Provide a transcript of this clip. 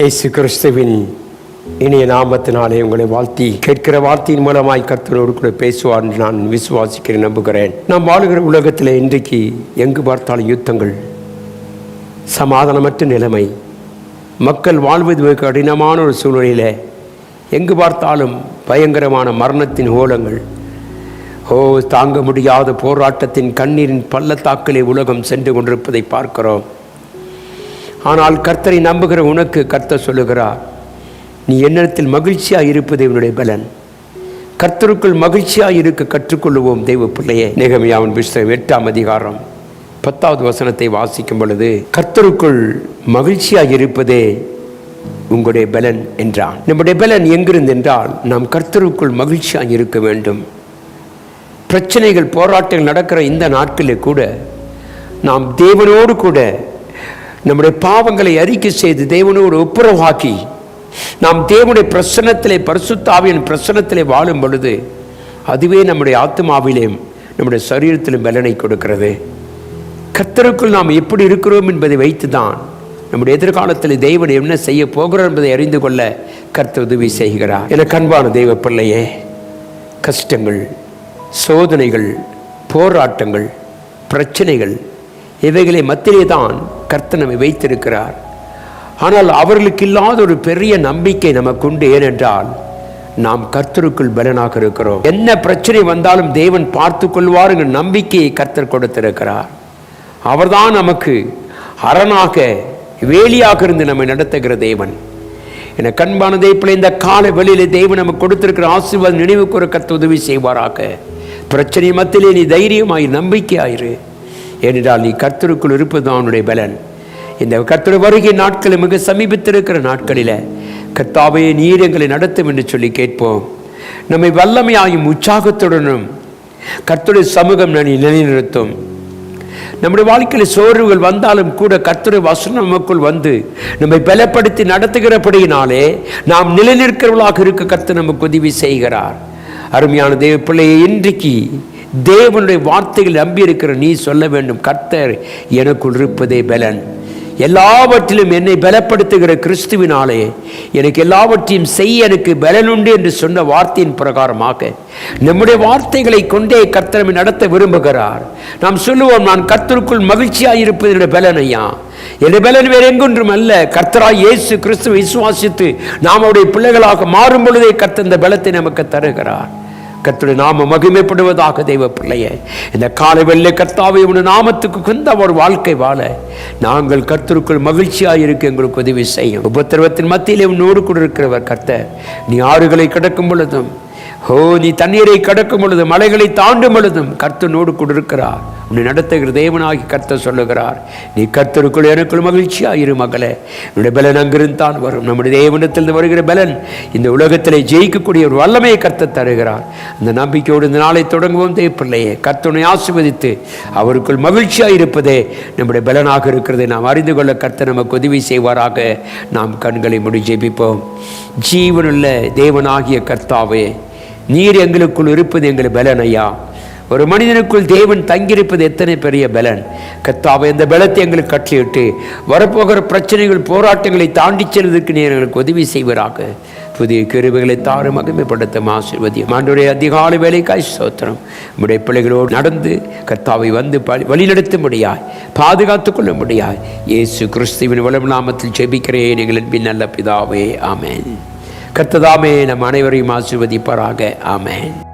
இயேசு கிறிஸ்துவின் இனிய நாமத்தினாலே உங்களை வாழ்த்தி கேட்கிற வார்த்தையின் மூலமாய் கர்த்தரோடு கூட பேசுவார் என்று நான் விசுவாசிக்கிறேன் நம்புகிறேன். நாம் வாழுகிற உலகத்தில் இன்றைக்கு எங்கு பார்த்தாலும் யுத்தங்கள் சமாதானமற்ற நிலைமை மக்கள் வாழ்வது மிக கடினமான ஒரு சூழ்நிலையில் எங்கு பார்த்தாலும் பயங்கரமான மரணத்தின் ஓலங்கள். ஓ தாங்க முடியாத போராட்டத்தின் கண்ணீரின் பள்ளத்தாக்கிலே உலகம் சென்று கொண்டிருப்பதை பார்க்கிறோம். ஆனால் கர்த்தரை நம்புகிற உனக்கு கர்த்தர் சொல்லுகிறார் நீ என்னிடத்தில் மகிழ்ச்சியாக இருப்பது உன்னுடைய பலன். கர்த்தருக்குள் மகிழ்ச்சியாக இருக்க கற்றுக்கொள்ளுவோம் தெய்வ பிள்ளையே. நிகமையாவின் புஸ்தகம் எட்டாம் அதிகாரம் பத்தாவது வசனத்தை வாசிக்கும் பொழுது கர்த்தருக்குள் மகிழ்ச்சியாக இருப்பதே உங்களுடைய பலன் என்றான். நம்முடைய பலன் எங்கிருந்து என்றால் நாம் கர்த்தருக்குள் மகிழ்ச்சியாக இருக்க வேண்டும். பிரச்சனைகள் போராட்டங்கள் நடக்கிற இந்த நாட்களில் கூட நாம் தேவனோடு கூட நம்முடைய பாவங்களை அறிக்கை செய்து தேவனோடு ஒப்புரவாக்கி நாம் தேவனுடைய பிரசனத்திலே பரிசுத்தாவியின் பிரசனத்திலே வாழும் பொழுது அதுவே நம்முடைய ஆத்மாவிலேயும் நம்முடைய சரீரத்திலும் பலனை கொடுக்கிறது. கர்த்தருக்குள் நாம் எப்படி இருக்கிறோம் என்பதை வைத்து தான் நம்முடைய எதிர்காலத்தில் தெய்வன் என்ன செய்ய போகிறோம் என்பதை அறிந்து கொள்ள கர்த்த உதவி செய்கிறார். என கண்பான தெய்வ பிள்ளையே கஷ்டங்கள் சோதனைகள் போராட்டங்கள் பிரச்சனைகள் இவைகளை மத்தியிலே தான் கர்த்தர் நம்மை வைத்திருக்கிறார். ஆனால் அவர்களுக்கு இல்லாத ஒரு பெரிய நம்பிக்கை நமக்குண்டு ஏனென்றால் நாம் கர்த்தருக்குள் பலனாக இருக்கிறோம். என்ன பிரச்சனை வந்தாலும் தேவன் பார்த்து கொள்வார் என்ற நம்பிக்கையை கர்த்தர் கொடுத்திருக்கிறார். அவர்தான் நமக்கு அரணாக வேலியாக இருந்து நம்மை நடத்துகிற தேவன். என கண்பான தேய்ப்பில் இந்த கால வெளியில தேவன் நமக்கு கொடுத்திருக்கிற ஆசீர்வாதம் நினைவு கூற கர்த்த உதவி செய்வாராக. பிரச்சனை மத்தியிலே நீ தைரியமாயிரு நம்பிக்கையாயிரு. ஏனென்றால் நீ கர்த்தருக்குள் இருப்பது அவனுடைய பலன். இந்த கர்த்தர் வருகை நாட்களில் மிக சமீபத்திருக்கிற நாட்களில் கர்த்தாவே நீர் எங்களை நடத்தும் என்று சொல்லி கேட்போம். நம்மை வல்லமையாயும் உற்சாகத்துடனும் கர்த்தருடைய சமூகம் நிலைநிறுத்தும். நம்முடைய வாழ்க்கையில் சோர்வுகள் வந்தாலும் கூட கர்த்தரை வசனம் நமக்குள் வந்து நம்மை பலப்படுத்தி நடத்துகிறபடியினாலே நாம் நிலைநிற்கிறவர்களாக இருக்க கர்த்தர் நமக்கு உதவி செய்கிறார். அருமையான தேவ பிள்ளையை இன்றைக்கு தேவனுடைய வார்த்தைகள் நம்பியிருக்கிற நீ சொல்ல வேண்டும். கர்த்தர் எனக்குள் இருப்பதே பலன். எல்லாவற்றிலும் என்னை பலப்படுத்துகிற கிறிஸ்துவினாலே எனக்கு எல்லாவற்றையும் செய்ய எனக்கு பலனுண்டு என்று சொன்ன வார்த்தையின் பிரகாரமாக நம்முடைய வார்த்தைகளை கொண்டே கர்த்தரமை நடத்த விரும்புகிறார். நாம் சொல்லுவோம் நான் கர்த்தருக்குள் மகிழ்ச்சியாக இருப்பது என்னுடைய பலன் ஐயா. என்னுடைய பலன் வேறு எங்கொன்றும் அல்ல. கர்த்தராய் இயேசு கிறிஸ்துவை விசுவாசித்து நாம் அவருடைய பிள்ளைகளாக மாறும் பொழுதே கர்த்த இந்த பலத்தை நமக்கு தருகிறார். கத்துடைய நாம மகிமைப்படுவதாக தெய்வ பிள்ளையே இந்த காலை வெள்ளை கர்த்தாவை உன் நாமத்துக்கு குந்த ஒரு வாழ்க்கை வாழ நாங்கள் கர்த்தருக்குள் மகிழ்ச்சியாக இருக்க எங்களுக்கு உதவி செய்யும். உபத்திரவத்தின் மத்தியிலே உன்னோடு கூட இருக்கிறவர் கர்த்தர். நீ ஆறுகளை கிடக்கும் பொழுதும் ஓ நீ தண்ணீரை கடக்கும் பொழுதும் மலைகளை தாண்டும் பொழுதும் கர்த்தனோடு நோடு இருக்கிறார். உன்னை நடத்துகிற தேவனாகி கர்த்தர் சொல்லுகிறார். நீ கர்த்தருக்குள் எனக்குள் மகிழ்ச்சியாக இரு மகளே. உன்னுடைய பலன் அங்கிருந்து தான் வரும். நம்முடைய தேவனத்திலிருந்து வருகிற பலன் இந்த உலகத்திலே ஜெயிக்கக்கூடிய ஒரு வல்லமையை கர்த்த தருகிறார். அந்த நம்பிக்கையோடு இந்த நாளை தொடங்குவோம் தேப்பிள்ளையே கர்த்தனை ஆசிர்வதித்து அவருக்குள் மகிழ்ச்சியாக இருப்பதே நம்முடைய பலனாக இருக்கிறதை நாம் அறிந்து கொள்ள கர்த்தர் நமக்கு உதவி செய்வாராக. நாம் கண்களை முடி ஜெபிப்போம். ஜீவனுள்ள தேவனாகிய கர்த்தாவே நீர் எங்களுக்குள் இருப்பது எங்கள் பலன் ஐயா. ஒரு மனிதனுக்குள் தேவன் தங்கியிருப்பது எத்தனை பெரிய பலன். கத்தாவை இந்த பலத்தை எங்களுக்கு கட்டளையிட்டு வரப்போகிற பிரச்சனைகள் போராட்டங்களை தாண்டி செல்வதற்கு நீர் எங்களுக்கு உதவி செய்வராக. புதிய கருவிகளை தாறு மகிமைப்படுத்தும் ஆசிர்வதியும். ஆண்டுடைய அதிகாலை வேலைக்காய் சோத்திரம் நம்முடைய பிள்ளைகளோடு நடந்து கத்தாவை வந்து வழிநடத்த முடியாய் பாதுகாத்து கொள்ள முடியாய் இயேசு கிறிஸ்துவின் வளம் நாமத்தில் ஜெபிக்கிறேன் எங்களின் அன்பின் நல்ல பிதாவே. ஆமேன். கர்த்ததாமே நம் அனைவரையும் ஆசிர்வதிப்பாராக. ஆமேன்.